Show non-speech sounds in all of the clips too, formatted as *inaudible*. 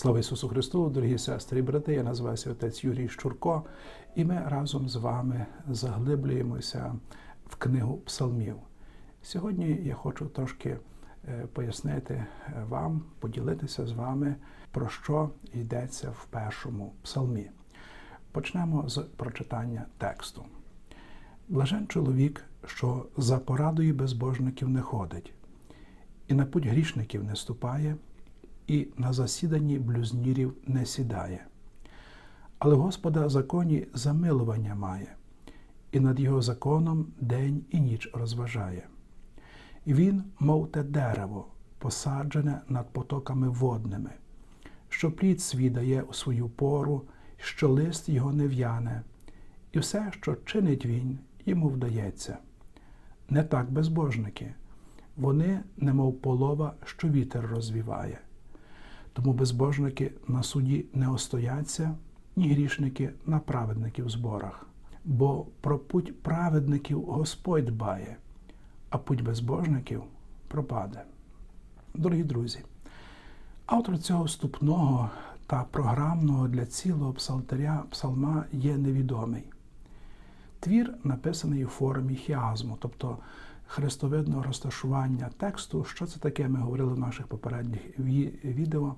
Слава Ісусу Христу, дорогі сестри і брати. Я називаюся отець Юрій Щурко, і ми разом з вами заглиблюємося в книгу псалмів. Сьогодні я хочу трошки е, пояснити е, вам, поділитися з вами, про що йдеться в першому псалмі. Почнемо з прочитання тексту. Блажен чоловік, що за порадою безбожників не ходить, і на путь грішників не ступає, і на засіданні блюзнірів не сідає. Але Господа законі замилування має, і над його законом день і ніч розважає. Він, мов те дерево, посаджене над потоками водними, що плід свій дає у свою пору, що лист його не в'яне, і все, що чинить він, йому вдається. Не так безбожники, вони, немов полова, що вітер розвіває. Тому безбожники на суді не остояться, ні грішники на праведників зборах. Бо про путь праведників Господь дбає, а путь безбожників пропаде. Дорогі друзі, автор цього вступного та програмного для цілого псалтаря псалма є невідомий. Твір написаний у формі хіазму, тобто хрестовидного розташування тексту. Що це таке? Ми говорили в наших попередніх відео.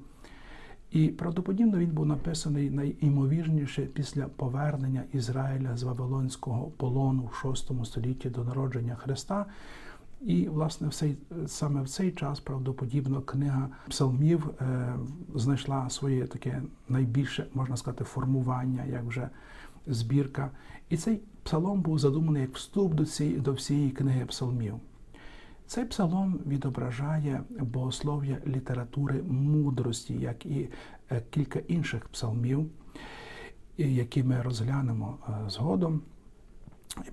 І правдоподібно він був написаний найімовірніше після повернення Ізраїля з Вавилонського полону в VI столітті до народження Христа. І, власне, в цей, саме в цей час правдоподібно книга псалмів е, знайшла своє таке найбільше, можна сказати, формування, як вже збірка. І цей псалом був задуманий як вступ до цієї, до всієї книги псалмів. Цей псалом відображає богослов'я літератури мудрості, як і е, кілька інших псалмів, які ми розглянемо е, згодом,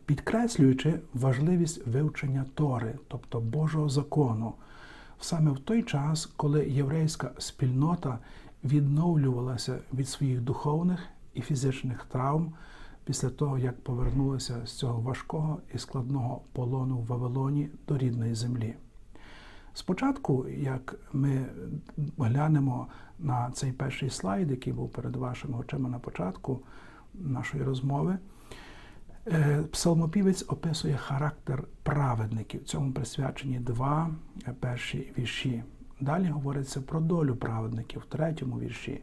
підкреслюючи важливість вивчення Тори, тобто Божого закону, саме в той час, коли єврейська спільнота відновлювалася від своїх духовних і фізичних травм після того, як повернулися з цього важкого і складного полону в Вавилоні до рідної землі. Спочатку, як ми глянемо на цей перший слайд, який був перед вашими очима на початку нашої розмови, е, псалмопівець описує характер праведників. Цьому присвячені два перші вірші. Далі говориться про долю праведників в третьому вірші.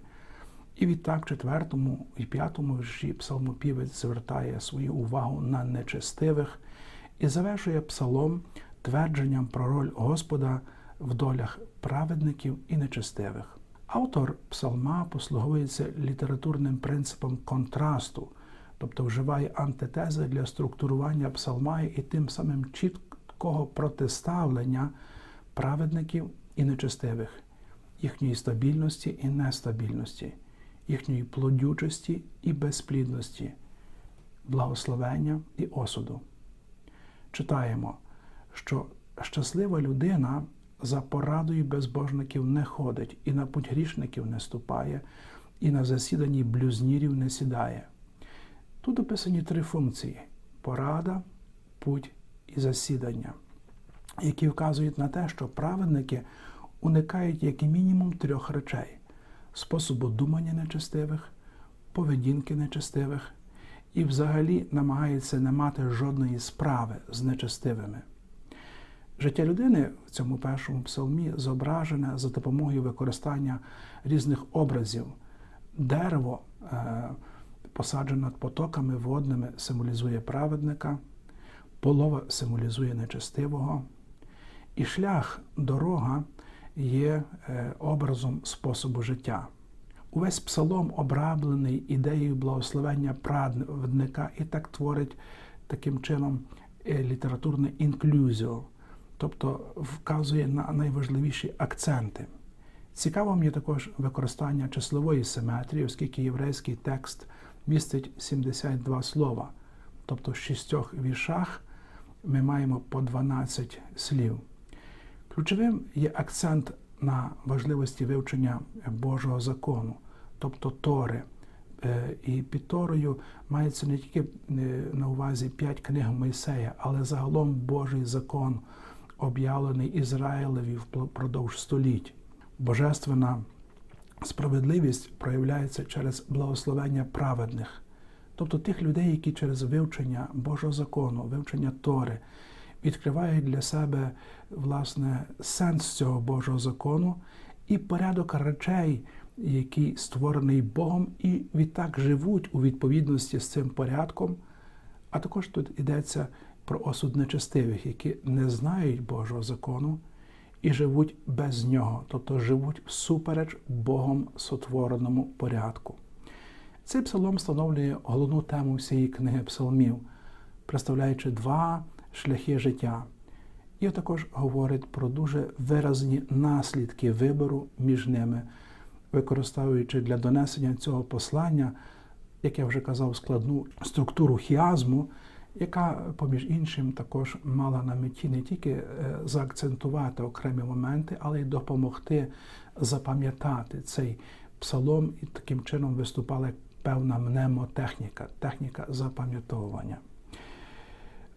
І відтак, в четвертому і п'ятому вірші псалмопівець звертає свою увагу на нечестивих і завершує псалом твердженням про роль Господа в долях праведників і нечестивих. Автор псалма послуговується літературним принципом контрасту, тобто вживає антитези для структурування псалма і тим самим чіткого протиставлення праведників і нечестивих, їхньої стабільності і нестабільності їхньої плодючості і безплідності, благословення і осуду. Читаємо, що щаслива людина за порадою безбожників не ходить, і на путь грішників не ступає, і на засіданні блюзнірів не сідає. Тут описані три функції порада, путь і засідання, які вказують на те, що праведники уникають як мінімум трьох речей способу думання нечестивих, поведінки нечестивих і взагалі намагається не мати жодної справи з нечестивими. Життя людини в цьому першому псалмі зображене за допомогою використання різних образів. Дерево, е, посаджене над потоками водними, символізує праведника, полова символізує нечестивого, і шлях, дорога є е, образом способу життя. Увесь псалом обраблений ідеєю благословення праведника і так творить таким чином е, літературне інклюзіо, тобто вказує на найважливіші акценти. Цікаво мені також використання числової симетрії, оскільки єврейський текст містить 72 слова, тобто в шістьох віршах ми маємо по 12 слів. Ключовим є акцент на важливості вивчення Божого закону, тобто Тори. Е, і під Торою мається не тільки е, на увазі п'ять книг Мойсея, але загалом Божий закон, об'явлений Ізраїлеві впродовж століть. Божественна Справедливість проявляється через благословення праведних, тобто тих людей, які через вивчення Божого закону, вивчення Тори відкривають для себе власне сенс цього Божого закону і порядок речей, який створений Богом, і відтак живуть у відповідності з цим порядком. А також тут йдеться про осуд нечестивих, які не знають Божого закону і живуть без нього, тобто живуть всупереч Богом сотвореному порядку. Цей псалом встановлює головну тему всієї книги псалмів, представляючи два шляхи життя. І також говорить про дуже виразні наслідки вибору між ними, використовуючи для донесення цього послання, як я вже казав, складну структуру хіазму, яка, поміж іншим, також мала на меті не тільки е, заакцентувати окремі моменти, але й допомогти запам'ятати цей псалом і таким чином виступала певна мнемотехніка, техніка запам'ятовування.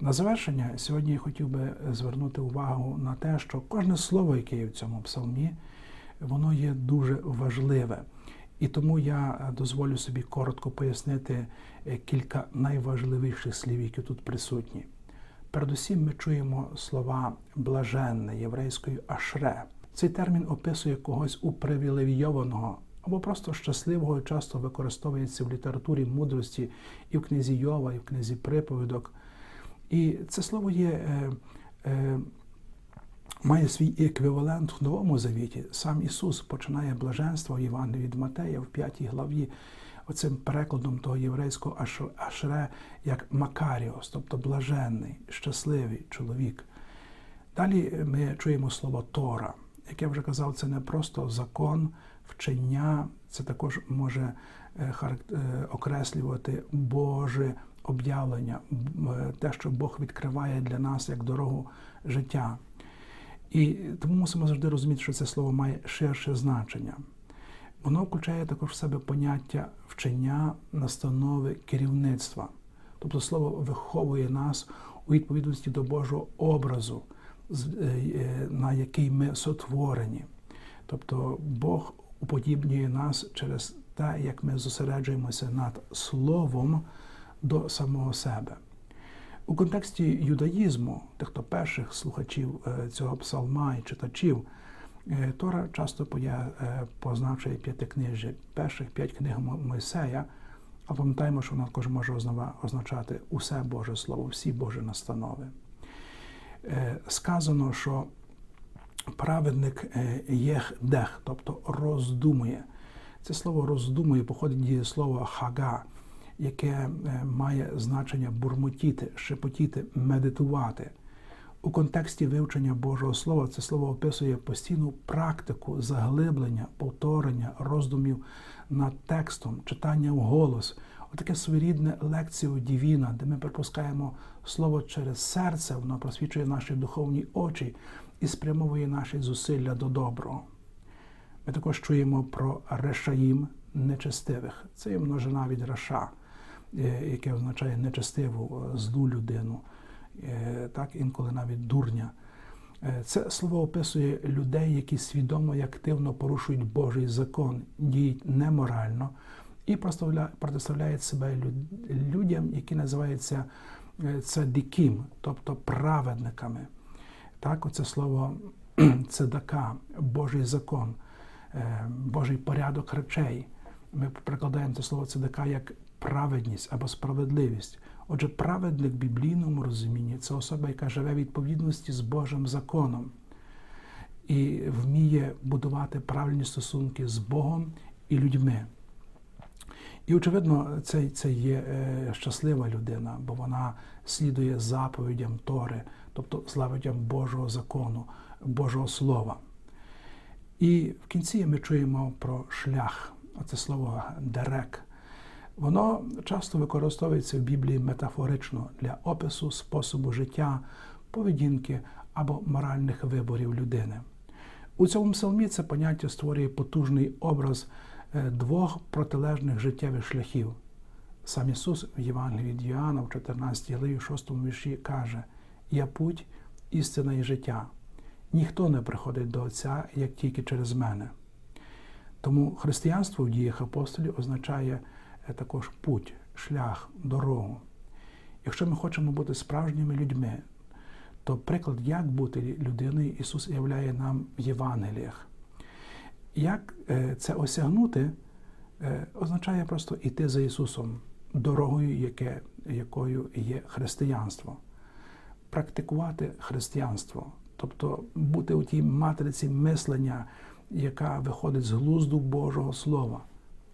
На завершення сьогодні я хотів би звернути увагу на те, що кожне слово, яке є в цьому псалмі, воно є дуже важливе. І тому я дозволю собі коротко пояснити е, кілька найважливіших слів, які тут присутні. Передусім, ми чуємо слова блаженне єврейською ашре. Цей термін описує когось упривілейованого або просто щасливого, часто використовується в літературі мудрості і в книзі Йова, і в книзі приповідок. І це слово є, е, е, має свій еквівалент в Новому Завіті. Сам Ісус починає блаженство в Євангелії від Матея в 5 главі, оцим перекладом того єврейського ашре як Макаріос, тобто блаженний, щасливий чоловік. Далі ми чуємо слово Тора. Як я вже казав, це не просто закон, вчення, це також може е, окреслювати Боже об'явлення, е, те, що Бог відкриває для нас як дорогу життя. І тому мусимо завжди розуміти, що це слово має ширше значення. Воно включає також в себе поняття вчення, настанови, керівництва. Тобто слово виховує нас у відповідності до Божого образу, е, на який ми сотворені. Тобто Бог уподібнює нас через те, як ми зосереджуємося над Словом до самого себе. У контексті юдаїзму, тих, хто перших слухачів е, цього псалма і читачів, е, Тора часто е, позначує п'ятикнижжя, перших п'ять книг Мойсея, а пам'ятаємо, що вона також може означати усе Боже Слово, всі Божі настанови. Сказано, що праведник єхдех, тобто роздумує. Це слово роздумує, походить від слова хага яке е, має значення бурмотіти, шепотіти, медитувати. У контексті вивчення Божого Слова це слово описує постійну практику заглиблення, повторення, роздумів над текстом, читання в голос. Отаке своєрідне лекціо Дівіна, де ми припускаємо слово через серце, воно просвічує наші духовні очі і спрямовує наші зусилля до доброго. Ми також чуємо про решаїм нечестивих. Це є множина від раша. Е, яке означає нечестиву, е, злу людину, е, так інколи навіть дурня. Це слово описує людей, які свідомо і активно порушують Божий закон, діють неморально і протиставляють себе людям, які називаються цадиким, тобто праведниками. Так, оце слово *clears throat* цедака, Божий закон, Божий порядок речей. Ми прикладаємо це слово цедака як праведність або справедливість. Отже, праведник в біблійному розумінні це особа, яка живе в відповідності з Божим законом і вміє будувати правильні стосунки з Богом і людьми. І, очевидно, це це є е, щаслива людина, бо вона слідує заповідям Тори, тобто заповідям Божого закону, Божого Слова. І в кінці ми чуємо про шлях, оце слово дерек. Воно часто використовується в Біблії метафорично для опису способу життя, поведінки або моральних виборів людини. У цьому псалмі це поняття створює потужний образ е, двох протилежних життєвих шляхів. Сам Ісус в Євангелії від Йоанна в 14 главі 6 вірші каже: Я путь, істина і життя. Ніхто не приходить до Отця, як тільки через мене. Тому християнство в діях апостолів означає також путь, шлях, дорогу. Якщо ми хочемо бути справжніми людьми, то приклад, як бути людиною, Ісус являє нам в Євангеліях. Як е, це осягнути, е, означає просто йти за Ісусом, дорогою, яке, якою є християнство, практикувати християнство, тобто бути у тій матриці мислення, яка виходить з глузду Божого Слова,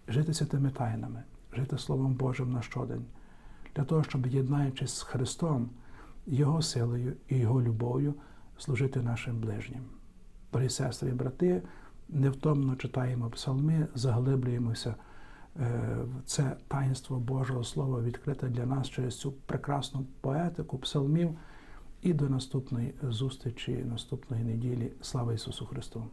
жити святими тайнами, жити Словом Божим на щодень, для того, щоб, єднаючись з Христом, Його силою і Його любов'ю, служити нашим ближнім. Дорогі сестри і брати, невтомно читаємо псалми, заглиблюємося е, в це таїнство Божого Слова, відкрите для нас через цю прекрасну поетику псалмів. І до наступної зустрічі, наступної неділі. Слава Ісусу Христу!